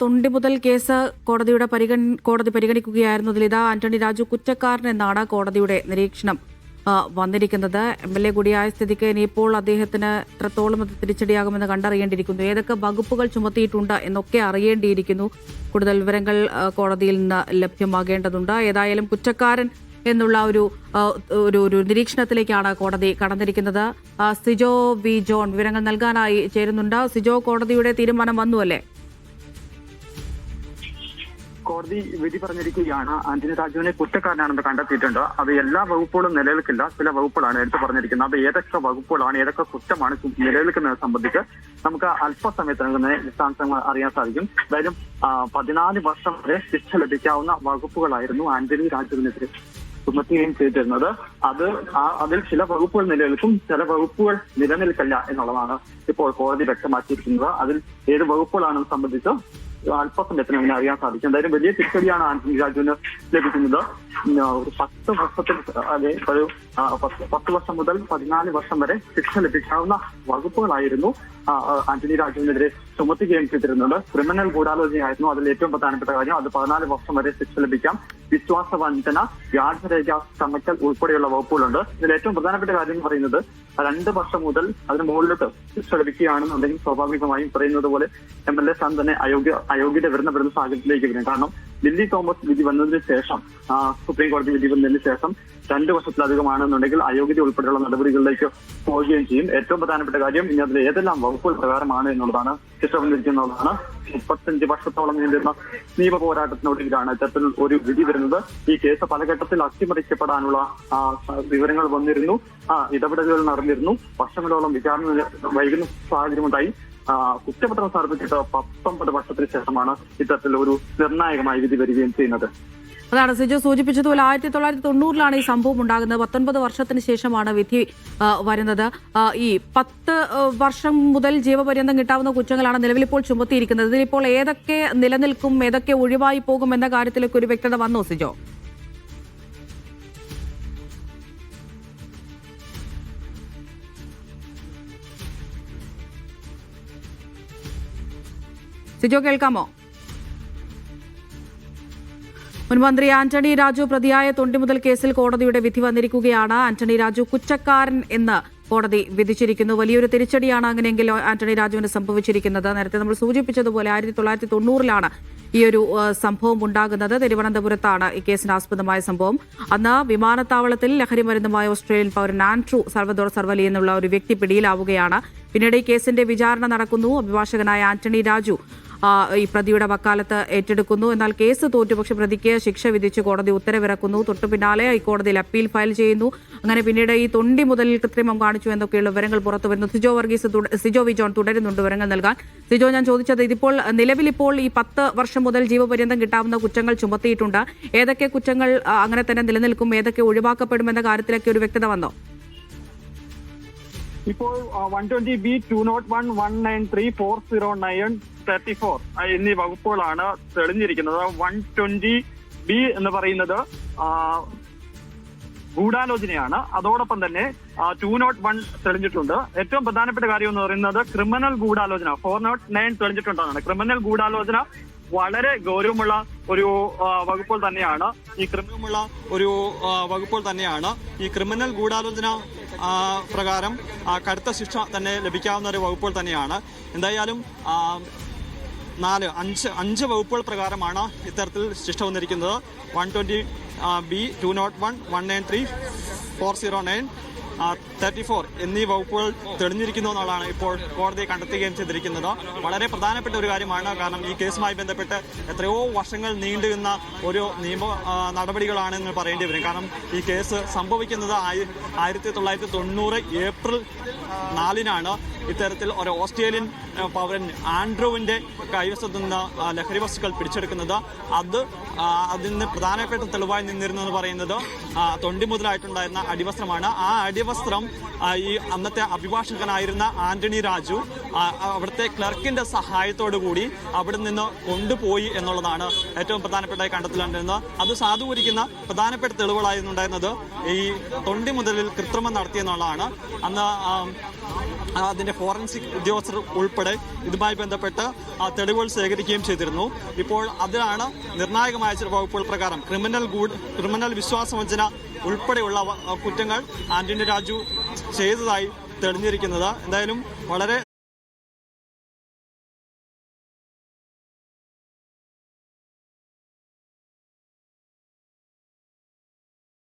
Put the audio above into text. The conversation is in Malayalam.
തൊണ്ടി മുതൽ കേസ് കോടതിയുടെ പരിഗണ കോടതി പരിഗണിക്കുകയായിരുന്നു. ഇതാ ആന്റണി രാജു കുറ്റക്കാരൻ എന്നാണ് കോടതിയുടെ നിരീക്ഷണം. വന്നിരിക്കുന്നത്. എം എൽ എ കൂടിയായ സ്ഥിതിക്ക് ഇനിയിപ്പോൾ അദ്ദേഹത്തിന് എത്രത്തോളം അത് തിരിച്ചടിയാകുമെന്ന് കണ്ടറിയേണ്ടിയിരിക്കുന്നു. ഏതൊക്കെ വകുപ്പുകൾ ചുമത്തിയിട്ടുണ്ട് എന്നൊക്കെ അറിയേണ്ടിയിരിക്കുന്നു. കൂടുതൽ വിവരങ്ങൾ കോടതിയിൽ നിന്ന് ലഭ്യമാകേണ്ടതുണ്ട്. ഏതായാലും കുറ്റക്കാരൻ എന്നുള്ള ഒരു ഒരു ഒരു നിരീക്ഷണത്തിലേക്കാണ് കോടതി കടന്നിരിക്കുന്നത്. സിജോ വി ജോൺ വിവരങ്ങൾ നൽകാനായി ചേരുന്നുണ്ട്. സിജോ കോടതിയുടെ തീരുമാനം വന്നു അല്ലേ കോടതി വിധി പറഞ്ഞിരിക്കുകയാണ്. ആന്റണി രാജുവിനെ കുറ്റക്കാരനാണെന്ന് കണ്ടെത്തിയിട്ടുണ്ട്? അത് എല്ലാ വകുപ്പുകളും നിലനിൽക്കില്ല. ചില വകുപ്പുകളാണ് എടുത്തു പറഞ്ഞിരിക്കുന്നത്. അത് ഏതൊക്കെ വകുപ്പുകളാണ് ഏതൊക്കെ കുറ്റമാണ് നിലനിൽക്കുന്നത് സംബന്ധിച്ച് നമുക്ക് അല്പസമയത്തിനകം തന്നെ വിശദാംശങ്ങൾ അറിയാൻ സാധിക്കും. എന്തായാലും പതിനാല് വർഷം വരെ ശിക്ഷ ലഭിക്കാവുന്ന വകുപ്പുകളായിരുന്നു ആന്റണി രാജുവിനെതിരെ ചുമത്തുകയും ചെയ്തിരുന്നത്. അത് അതിൽ ചില വകുപ്പുകൾ നിലനിൽക്കും ചില വകുപ്പുകൾ നിലനിൽക്കില്ല എന്നുള്ളതാണ് ഇപ്പോൾ കോടതി വ്യക്തമാക്കിയിരിക്കുന്നത്. അതിൽ ഏത് വകുപ്പുകളാണെന്ന് സംബന്ധിച്ച് അല്പസമയത്തിന് അങ്ങനെ അറിയാൻ സാധിക്കും എന്തായാലും വലിയ തിരിച്ചടിയാണ് ആന്റണി രാജുവിന് ലഭിക്കുന്നത്. ഒരു പത്ത് വർഷത്തിൽ അതെ ഒരു പത്ത് വർഷം മുതൽ പതിനാല് വർഷം വരെ ശിക്ഷ ലഭിക്കാവുന്ന വകുപ്പുകളായിരുന്നു ആന്റണി രാജുവിനെതിരെ ചുമത്തുകയും ചെയ്തിരുന്നത്. ക്രിമിനൽ ഗൂഢാലോചനയായിരുന്നു അതിൽ ഏറ്റവും പ്രധാനപ്പെട്ട കാര്യം. അത് പതിനാല് വർഷം വരെ ശിക്ഷ ലഭിക്കാം. വിശ്വാസവഞ്ചന വ്യാജരേഖ ചമക്കൽ ഉൾപ്പെടെയുള്ള വകുപ്പുകളുണ്ട്. ഇതിൽ ഏറ്റവും പ്രധാനപ്പെട്ട കാര്യം പറയുന്നത് രണ്ട് വർഷം മുതൽ അതിന് മുകളിലോട്ട് ശിക്ഷ ലഭിക്കുകയാണെന്നുണ്ടെങ്കിൽ സ്വാഭാവികമായും പറയുന്നത് പോലെ എം എൽ എ സ്ഥാനം തന്നെ അയോഗ്യ അയോഗ്യത വരുന്ന വരുന്ന സാഹചര്യത്തിലേക്ക് വരും. കാരണം ലില്ലി തോമസ് വിധി വന്നതിന് ശേഷം ആ, സുപ്രീം കോടതി വിധി വന്നതിന് ശേഷം രണ്ട് വർഷത്തിലധികമാണെന്നുണ്ടെങ്കിൽ അയോഗ്യത ഉൾപ്പെടെയുള്ള നടപടികളിലേക്ക് പോവുകയും ചെയ്യും. ഏറ്റവും പ്രധാനപ്പെട്ട കാര്യം ഇനി അതിൽ ഏതെല്ലാം വകുപ്പുകൾ പ്രകാരമാണ് എന്നുള്ളതാണ് ചിത്രമെന്നിരിക്കുന്നതാണ് മുപ്പത്തഞ്ച് വർഷത്തോളം നീണ്ടുന്ന നിയമ പോരാട്ടത്തിനൊടുവിലാണ് ഇത്തരത്തിൽ ഒരു വിധി വരുന്നത്. ഈ കേസ് പല ഘട്ടത്തിൽ അട്ടിമറിക്കപ്പെടാനുള്ള വിവരങ്ങൾ വന്നിരുന്നു. ഇടപെടലുകൾ നടന്നിരുന്നു. വർഷങ്ങളോളം വിചാരണ വൈകുന്ന സാഹചര്യമുണ്ടായി. കുറ്റപത്രം സമർപ്പിച്ചിട്ട് പത്തൊമ്പത് വർഷത്തിന് ശേഷമാണ് ഇത്തരത്തിൽ ഒരു നിർണായകമായ വിധി വരികയും ചെയ്യുന്നത്. അതാണ് സിജു സൂചിപ്പിച്ചതുപോലെ ആയിരത്തി തൊള്ളായിരത്തി തൊണ്ണൂറിലാണ് ഈ സംഭവം ഉണ്ടാകുന്നത്. പത്തൊൻപത് വർഷത്തിന് ശേഷമാണ് വിധി വരുന്നത്. ഈ പത്ത് വർഷം മുതൽ ജീവപര്യന്തം കിട്ടാവുന്ന കുറ്റങ്ങളാണ് നിലവിലിപ്പോൾ ചുമത്തിയിരിക്കുന്നത്. ഇതിലിപ്പോൾ ഏതൊക്കെ നിലനിൽക്കും ഏതൊക്കെ ഒഴിവായി പോകും എന്ന കാര്യത്തിലൊക്കെ ഒരു വ്യക്തത വന്നോ സിജോ? സിജോ കേൾക്കാമോ? മുൻ മന്ത്രി ആന്റണി രാജു പ്രതിയായ തൊണ്ടിമുതൽ കേസിൽ കോടതിയുടെ വിധി വന്നിരിക്കുകയാണ്. ആന്റണി രാജു കുറ്റക്കാരൻ എന്ന് കോടതി വിധിച്ചിരിക്കുന്നു. വലിയൊരു തിരിച്ചടിയാണ് അങ്ങനെയെങ്കിൽ ആന്റണി രാജുവിന് സംഭവിച്ചിരിക്കുന്നത്. നേരത്തെ നമ്മൾ സൂചിപ്പിച്ചതുപോലെ ആയിരത്തി തൊള്ളായിരത്തി തൊണ്ണൂറിലാണ് ഈ ഒരു സംഭവം ഉണ്ടാകുന്നത്. തിരുവനന്തപുരത്താണ് ഈ കേസിന് ആസ്പദമായ സംഭവം. അന്ന് വിമാനത്താവളത്തിൽ ലഹരി മരുന്നുമായ ഓസ്ട്രേലിയൻ പൗരൻ ആൻഡ്രൂ സർവദോർ സർവലി എന്നുള്ള ഒരു വ്യക്തി പിടിയിലാവുകയാണ്. പിന്നീട് ഈ കേസിന്റെ വിചാരണ നടക്കുന്നു. അഭിഭാഷകനായ ആന്റണി രാജു ഈ പ്രതിയുടെ വക്കാലത്ത് ഏറ്റെടുക്കുന്നു. എന്നാൽ കേസ് തോറ്റു പക്ഷെ പ്രതിക്ക് ശിക്ഷ വിധിച്ച് കോടതി ഉത്തരവിറക്കുന്നു. തൊട്ടു പിന്നാലെ ഹൈക്കോടതിയിൽ അപ്പീൽ ഫയൽ ചെയ്യുന്നു. അങ്ങനെ പിന്നീട് ഈ തൊണ്ടി മുതൽ കൃത്രിമം കാണിച്ചു എന്നൊക്കെയുള്ള വിവരങ്ങൾ പുറത്തു വരുന്നു. സിജോ വർഗീസ് സിജോ വി ജോൺ തുടരുന്നുണ്ട് വിവരങ്ങൾ നൽകാൻ. സിജോ ഞാൻ ചോദിച്ചത് ഇതിപ്പോൾ നിലവിലിപ്പോൾ ഈ പത്ത് വർഷം മുതൽ ജീവപര്യന്തം കിട്ടാവുന്ന കുറ്റങ്ങൾ ചുമത്തിയിട്ടുണ്ട്. ഏതൊക്കെ കുറ്റങ്ങൾ അങ്ങനെ തന്നെ നിലനിൽക്കും? ഏതൊക്കെ ഒഴിവാക്കപ്പെടുമെന്ന കാര്യത്തിലൊക്കെ ഒരു വ്യക്തത വന്നോ? ഇപ്പോൾ one twenty B two nought one one nine three four zero nine thirty four എന്നീ വകുപ്പുകളാണ് തെളിഞ്ഞിരിക്കുന്നത്. വൺ ട്വന്റി ബി എന്ന് പറയുന്നത് ഗൂഢാലോചനയാണ്. അതോടൊപ്പം തന്നെ ടു നോട്ട് വൺ തെളിഞ്ഞിട്ടുണ്ട്. ഏറ്റവും പ്രധാനപ്പെട്ട കാര്യം എന്ന് പറയുന്നത് ക്രിമിനൽ ഗൂഢാലോചന. ഫോർ നോട്ട് നയൻ തെളിഞ്ഞിട്ടുണ്ടെന്നാണ്. ക്രിമിനൽ ഗൂഢാലോചന വളരെ ഗൗരവമുള്ള ഒരു വകുപ്പ് തന്നെയാണ്. ഈ ക്രിമിനലുള്ള ഒരു വകുപ്പ് തന്നെയാണ്. ഈ ക്രിമിനൽ ഗൂഢാലോചന പ്രകാരം കടുത്ത ശിക്ഷ തന്നെ ലഭിക്കാവുന്ന ഒരു വകുപ്പുകൾ തന്നെയാണ്. എന്തായാലും നാല് അഞ്ച് അഞ്ച് വകുപ്പുകൾ പ്രകാരമാണ് ഇത്തരത്തിൽ ശിക്ഷ വന്നിരിക്കുന്നത്. One twenty B two naught one one nine three four zero nine thirty four എന്നീ വകുപ്പുകൾ തെളിഞ്ഞിരിക്കുന്നു എന്നുള്ളതാണ് ഇപ്പോൾ കോടതി കണ്ടെത്തുകയും ചെയ്തിരിക്കുന്നത്. വളരെ പ്രധാനപ്പെട്ട ഒരു കാര്യമാണ് കാരണം ഈ കേസുമായി ബന്ധപ്പെട്ട് എത്രയോ വർഷങ്ങൾ നീണ്ടുനിന്ന ഒരു നിയമ നടപടികളാണെന്ന് പറയേണ്ടി വരും. കാരണം ഈ കേസ് സംഭവിക്കുന്നത് ആയി- ആയിരത്തി തൊള്ളായിരത്തി തൊണ്ണൂറ് ഏപ്രിൽ നാലിനാണ് ഇത്തരത്തിൽ ഒരു ഓസ്ട്രേലിയൻ പൗരൻ ആൻഡ്രൂവിന്റെ കൈവശത്തു നിന്ന് ലഹരി വസ്തുക്കൾ പിടിച്ചെടുക്കുന്നത്. അത് അതിന് പ്രധാനപ്പെട്ട തെളിവായി നിന്നിരുന്നെന്ന് പറയുന്നത് തൊണ്ടി മുതലായിട്ടുണ്ടായിരുന്ന അടിവസ്ത്രമാണ്. ആ അടിവസ്ത്രം ഈ അന്നത്തെ അഭിഭാഷകനായിരുന്ന ആന്റണി രാജു അവിടുത്തെ ക്ലർക്കിന്റെ സഹായത്തോടു കൂടി അവിടെ നിന്ന് കൊണ്ടുപോയി എന്നുള്ളതാണ് ഏറ്റവും പ്രധാനപ്പെട്ട കണ്ടെത്തലുണ്ടായിരുന്നത്. അത് സാധൂകരിക്കുന്ന പ്രധാനപ്പെട്ട തെളിവുകളായിരുന്നുണ്ടായിരുന്നത് ഈ തൊണ്ടി മുതലിൽ കൃത്രിമം നടത്തിയെന്നുള്ളതാണ്. അന്ന് അതിന്റെ ഫോറൻസിക് ഉദ്യോഗസ്ഥർ ഉൾപ്പെടെ ഇതുമായി ബന്ധപ്പെട്ട് തെളിവുകൾ ശേഖരിക്കുകയും ചെയ്തിരുന്നു. ഇപ്പോൾ അതിലാണ് നിർണായകമായ ചില വകുപ്പുകൾ പ്രകാരം ക്രിമിനൽ ഗൂഡ് ക്രിമിനൽ വിശ്വാസവഞ്ചന ഉൾപ്പെടെയുള്ള കുറ്റങ്ങൾ ആന്റണി രാജു ചെയ്തതായി തെളിഞ്ഞിരിക്കുന്നത്. എന്തായാലും വളരെ